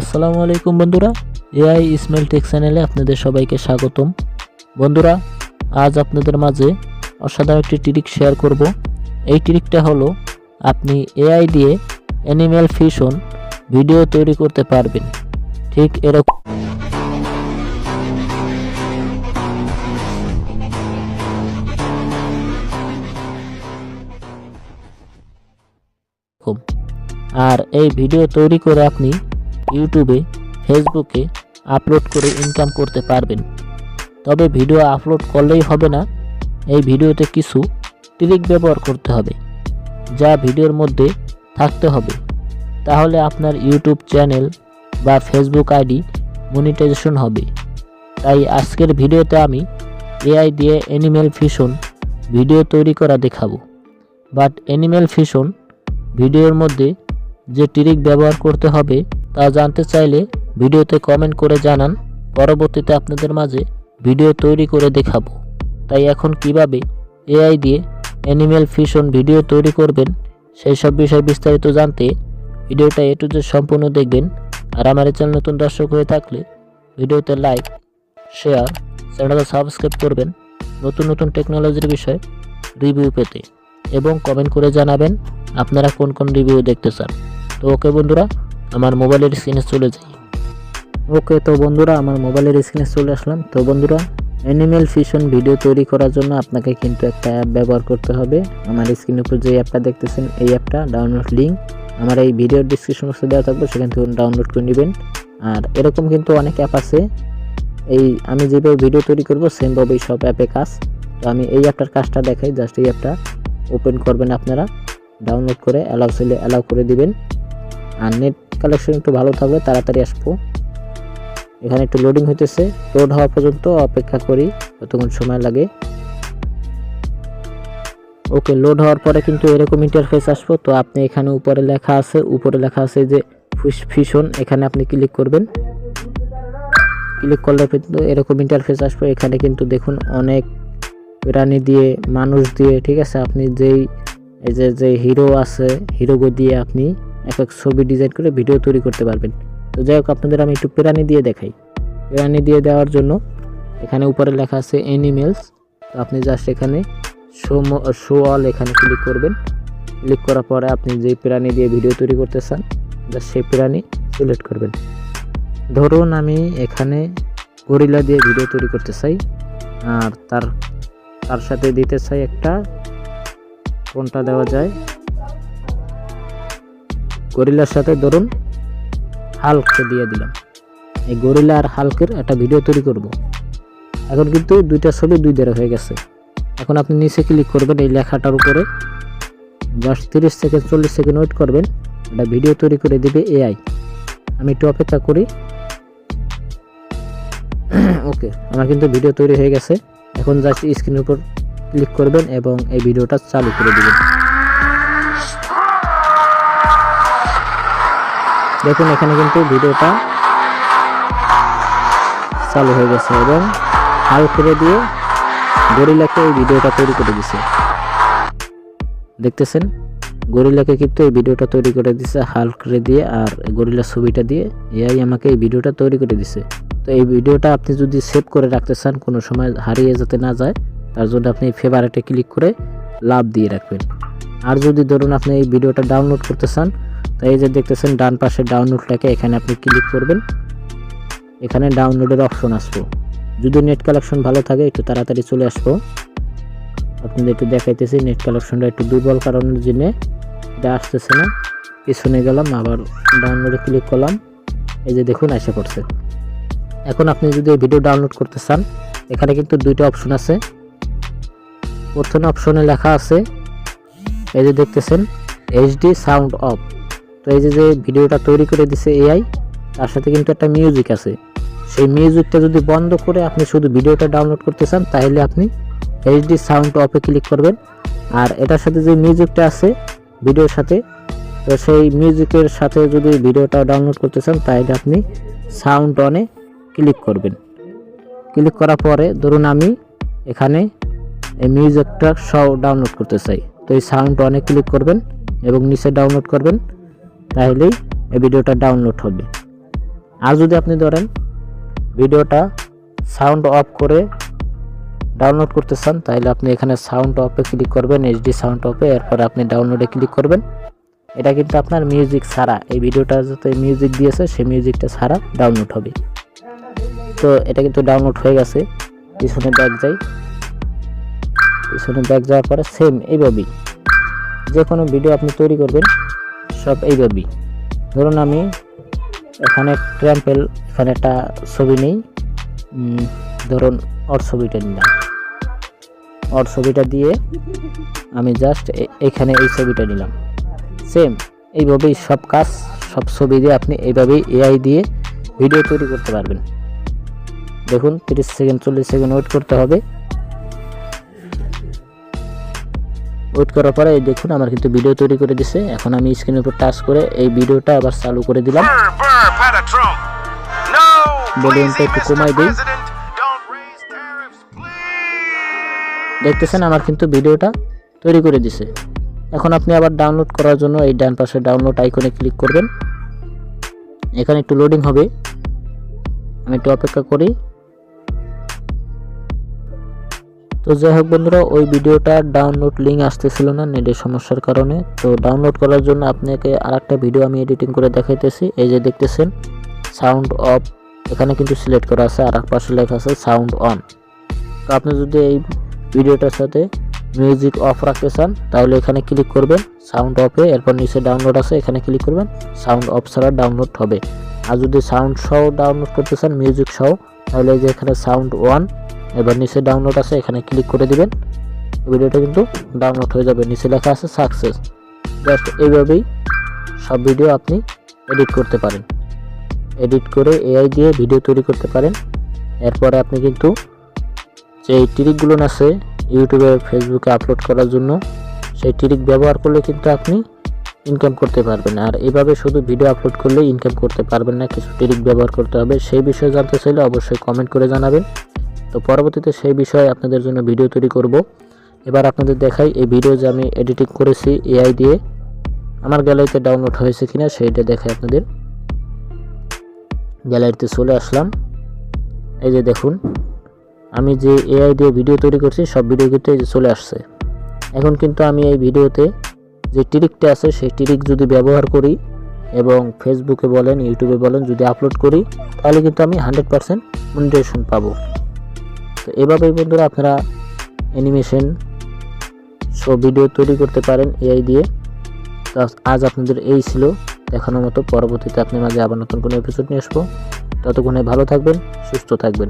আসসালামু আলাইকুম বন্ধুরা, এআই ইসমাইল টেক চ্যানেলে আপনাদের সবাইকে স্বাগতম। বন্ধুরা, আজ আপনাদের মাঝে অসাধারণ একটি ট্রিক শেয়ার করব। এই ট্রিকটা হলো, আপনি এআই দিয়ে অ্যানিম্যাল ফিশন ভিডিও তৈরি করতে পারবেন। ঠিক এরকম। আর এই ভিডিও তৈরি করে আপনি ইউটিউবে, ফেসবুকে আপলোড করে ইনকাম করতে পারবেন। তবে ভিডিও আপলোড করলেই হবে না, এই ভিডিওতে কিছু ট্রিক ব্যবহার করতে হবে, যা ভিডিওর মধ্যে থাকতে হবে। তাহলে আপনার ইউটিউব চ্যানেল বা ফেসবুক আইডি মনিটাইজেশন হবে। তাই আজকের ভিডিওতে আমি এআই দিয়ে অ্যানিম্যাল ফিশন ভিডিও তৈরি করা দেখাবো। বাট অ্যানিম্যাল ফিশন ভিডিওর মধ্যে যে ট্রিক ব্যবহার করতে হবে তা জানতে চাইলে ভিডিওতে কমেন্ট করে জানান। পরবর্তীতে আপনাদের মাঝে ভিডিও তৈরি করে দেখাবো। তাই এখন কীভাবে এআই দিয়ে অ্যানিম্যাল ফিশন ভিডিও তৈরি করবেন সেই সব বিষয় বিস্তারিত জানতে ভিডিওটা এ টু সম্পূর্ণ দেখবেন। আর আমার চ্যানেল নতুন দর্শক হয়ে থাকলে ভিডিওতে লাইক শেয়ার চ্যানেলটা সাবস্ক্রাইব করবেন। নতুন নতুন টেকনোলজির বিষয়ে রিভিউ পেতে এবং কমেন্ট করে জানাবেন আপনারা কোন কোন রিভিউ দেখতে চান। তো ওকে বন্ধুরা আমার মোবাইলের স্ক্রিনে চলে যাই। ওকে, তো বন্ধুরা, আমার মোবাইলের স্ক্রিনে চলে আসলাম। তো বন্ধুরা অ্যানিমেল ফিশন ভিডিও তৈরি করার জন্য আপনাকে কিন্তু একটা অ্যাপ ব্যবহার করতে হবে। আমার স্ক্রিনের উপর যে অ্যাপটা দেখতেছেন, এই অ্যাপটা ডাউনলোড লিঙ্ক আমার এই ভিডিওর ডিসক্রিপশন বক্সে দেওয়া থাকবে, সেখান থেকে ডাউনলোড করে নেবেন। আর এরকম কিন্তু অনেক অ্যাপ আছে। এই আমি যেভাবে ভিডিও তৈরি করব সেমভাবেই সব অ্যাপে কাজ। তো আমি এই অ্যাপটার কাজটা দেখাই জাস্ট এই অ্যাপটা ওপেন করবেন আপনারা। ডাউনলোড করে অ্যালাউ চাইলে অ্যালাউ করে দিবেন। আর নেট কালেকশন একটু ভালো থাকবে, তাড়াতাড়ি আসব। এখানে একটু লোডিং হইতেছে। লোড হওয়া পর্যন্ত অপেক্ষা করি কতক্ষণ সময় লাগে। ওকে লোড হওয়ার পরে কিন্তু এরকম ইন্টারফেস আসব। তো আপনি এখানে উপরে লেখা আছে, উপরে লেখা আছে যে ফিশ ফিশন এখানে আপনি ক্লিক করবেন। ক্লিক করলে কিন্তু এরকম ইন্টারফেস আসবে। এখানে কিন্তু দেখুন অনেক প্রাণী দিয়ে, মানুষ দিয়ে, ঠিক আছে? আপনি যেই, এই যে যে হিরো আছে হিরোগো দিয়ে আপনি এক এক ছবি ডিজাইন করে ভিডিও তৈরি করতে পারবেন। তো যাই হোক, আপনাদের আমি একটু প্রাণী দিয়ে দেখাই। প্রাণী দিয়ে দেওয়ার জন্য এখানে উপরে লেখা আছে অ্যানিমেলস তো আপনি জাস্ট এখানে শো শো অল এখানে ক্লিক করবেন। ক্লিক করার পরে আপনি যেই প্রাণী দিয়ে ভিডিও তৈরি করতে চান জাস্ট সেই প্রাণী সিলেক্ট করবেন। ধরুন আমি এখানে গরিলা দিয়ে ভিডিও তৈরি করতে চাই, আর তার তার সাথে দিতে চাই একটা, কোনটা দেওয়া যায়? গরিলার সাথে ধরুন হালকে দিয়ে দিলাম। এই গরিলা আর হালকের একটা ভিডিও তৈরি করব। এখন কিন্তু দুইটা ছবি দুই দ্বারা হয়ে গেছে। এখন আপনি নিচে ক্লিক করবেন, এই লেখাটার উপরে জাস্ট তিরিশ সেকেন্ড চল্লিশ সেকেন্ড ওয়েট করবেন। একটা ভিডিও তৈরি করে দিবে এআই আমি একটু অপেক্ষা করি। ওকে, আমার কিন্তু ভিডিও তৈরি হয়ে গেছে। এখন জাস্ট স্ক্রিনের উপর ক্লিক করবেন এবং এই ভিডিওটা চালু করে দিবেন। দেখুন, এখানে কিন্তু ভিডিওটা চালু হয়ে গেছে এবং হাল করে দিয়ে গরিলাকে এই ভিডিওটা তৈরি করে দিছে। দেখতেছেন, গরিলাকে কিন্তু এই ভিডিওটা তৈরি করে দিছে, হাল করে দিয়ে আর গরিলা ছবিটা দিয়ে এআই আমাকে এই ভিডিওটা তৈরি করে দিছে। তো এই ভিডিওটা আপনি যদি সেভ করে রাখতে চান, কোনো সময় হারিয়ে যেতে না যায়, তার জন্য আপনি ফেভারেটে ক্লিক করে লাভ দিয়ে রাখবেন। আর যদি ধরুন আপনি এই ভিডিওটা ডাউনলোড করতে চান তো এই যে দেখতেছেন, ডান পাশে ডাউনলোডটাকে এখানে আপনি ক্লিক করবেন। এখানে ডাউনলোডের অপশন আসব। যদি নেট কালেকশন ভালো থাকে, একটু তাড়াতাড়ি চলে আসব। আপনাদের একটু দেখাইতেছি নেট কালেকশনটা একটু দুর্বল কারণের জন্য এটা আসতেছে না। পিছনে গেলাম, আবার ডাউনলোডে ক্লিক করলাম। এই যে দেখুন, এসে পড়ছে। এখন আপনি যদি ভিডিও ডাউনলোড করতে চান, এখানে কিন্তু দুইটা অপশন আছে। প্রথম অপশনে লেখা আছে, এই যে দেখতেছেন এইচডি সাউন্ড অফ তো এই যে ভিডিওটা তৈরি করে দিছে এআই তার সাথে কিন্তু একটা মিউজিক আছে। সেই মিউজিকটা যদি বন্ধ করে আপনি শুধু ভিডিওটা ডাউনলোড করতে চান, তাহলে আপনি এইচডি সাউন্ড অফে ক্লিক করবেন। আর এটার সাথে যে মিউজিকটা আছে ভিডিওর সাথে, তো সেই মিউজিকের সাথে যদি ভিডিওটা ডাউনলোড করতে চান, তাহলে আপনি সাউন্ড অনে ক্লিক করবেন। ক্লিক করার পরে ধরুন আমি এখানে এই মিউজিকটা সহ ডাউনলোড করতে চাই। তো এই সাউন্ড অনে ক্লিক করবেন এবং নিচে ডাউনলোড করবেন। তাহলেই এই ভিডিওটা ডাউনলোড হবে। আর যদি আপনি ধরেন ভিডিওটা সাউন্ড অফ করে ডাউনলোড করতে চান তাহলে আপনি এখানে সাউন্ড অফে ক্লিক করবেন এইচডি সাউন্ড অফে এরপর আপনি ডাউনলোডে ক্লিক করবেন। এটা কিন্তু আপনার মিউজিক ছাড়া, এই ভিডিওটা যাতে মিউজিক দিয়েছে সেই মিউজিকটা ছাড়া ডাউনলোড হবে। তো এটা কিন্তু ডাউনলোড হয়ে গেছে। পিছনে ব্যাক যাই। পিছনে ব্যাক যাওয়ার পরে সেম এইভাবেই। যে কোনো ভিডিও আপনি তৈরি করবেন। সব এইভাবেই ধরুন আমি এখানে ট্র্যাম্পেল এখানে একটা ছবি নেই। ধরুন ওর ছবিটা নিলাম। ওর ছবিটা দিয়ে আমি জাস্ট এখানে এই ছবিটা নিলাম। সেম এইভাবেই সব কাজ, সব ছবি দিয়ে আপনি এইভাবেই এআই দিয়ে ভিডিও তৈরি করতে পারবেন। দেখুন, তিরিশ সেকেন্ড, চল্লিশ সেকেন্ড ওয়েট করতে হবে। ওয়েট করার পরে এই দেখুন আমার কিন্তু ভিডিও তৈরি করে দিছে। এখন আমি স্ক্রিনের উপর টাচ করে এই ভিডিওটা আবার চালু করে দিলাম। Burr, burr, Patatrump. No, Volume টা please, একটু কমাই দিই। দেখতেছেন আমার কিন্তু ভিডিওটা তৈরি করে দিছে। এখন আপনি আবার ডাউনলোড করার জন্য এই ডান পাশে ডাউনলোড আইকনে ক্লিক করবেন। এখানে একটু লোডিং হবে। আমি একটু অপেক্ষা করি। তো যাই হোক বন্ধুরা, ওই ভিডিওটা ডাউনলোড লিঙ্ক আসতেছিল না, নেটের সমস্যার কারণে। তো ডাউনলোড করার জন্য আপনাকে আরেকটা ভিডিও আমি এডিটিং করে দেখাইতেছি। এই যে দেখতেছেন সাউন্ড অফ এখানে কিন্তু সিলেক্ট করা আছে, আর এক পাশে লেখা আছে সাউন্ড অন তো আপনি যদি এই ভিডিওটার সাথে মিউজিক অফ রাখতে চান, তাহলে এখানে ক্লিক করবেন সাউন্ড অফে এরপর নিচে ডাউনলোড আছে, এখানে ক্লিক করবেন সাউন্ড অফ ছাড়া ডাউনলোড হবে। আর যদি সাউন্ড সহ ডাউনলোড করতে চান মিউজিক সহ, তাহলে যে এখানে সাউন্ড ওয়ান এবার নিচে ডাউনলোড আছে, এখানে ক্লিক করে দিবেন। ভিডিওটা কিন্তু ডাউনলোড হয়ে যাবে। নিচে লেখা আছে সাকসেস জাস্ট এইভাবেই সব ভিডিও আপনি এডিট করতে পারেন। এডিট করে এআই দিয়ে ভিডিও তৈরি করতে পারেন। এরপরে আপনি কিন্তু যে ট্রিকগুলো আছে ইউটিউবে ফেসবুকে আপলোড করার জন্য, সেই ট্রিক ব্যবহার করলে কিন্তু আপনি ইনকাম করতে পারবেন। আর এভাবে শুধু ভিডিও আপলোড করলে ইনকাম করতে পারবেন না, কিছু ট্রিক ব্যবহার করতে হবে। সেই বিষয়ে জানতে চাইলে অবশ্যই কমেন্ট করে জানাবেন। তো পরবর্তীতে সেই বিষয়ে আপনাদের জন্য ভিডিও তৈরি করব। এবার আপনাদের দেখাই এই ভিডিও যে আমি এডিটিং করেছি এআই দিয়ে। আমার গ্যালারিতে ডাউনলোড হয়েছে কিনা সেইটা দেখাই আপনাদের। গ্যালারিতে চলে আসলাম। এই যে দেখুন, আমি যে এআই দিয়ে ভিডিও তৈরি করছি, সব ভিডিও কিন্তু এই যে চলে আসছে। এখন কিন্তু আমি এই ভিডিওতে যে ট্রিকটা আছে, সেই ট্রিক যদি ব্যবহার করি এবং ফেসবুকে বলেন ইউটিউবে বলেন, যদি আপলোড করি, তাহলে কিন্তু আমি হান্ড্রেড পারসেন্ট মনিটাইজেশন পাবো। তো এভাবেই বন্ধুরা আপনারা অ্যানিমেশন শো ভিডিও তৈরি করতে পারেন এআই দিয়ে। তো আজ আপনাদের এই ছিল দেখানোর মতো। পরবর্তীতে আপনার মাঝে আবার নতুন কোনো এপিসোড নিয়ে আসব। ততক্ষণে ভালো থাকবেন, সুস্থ থাকবেন।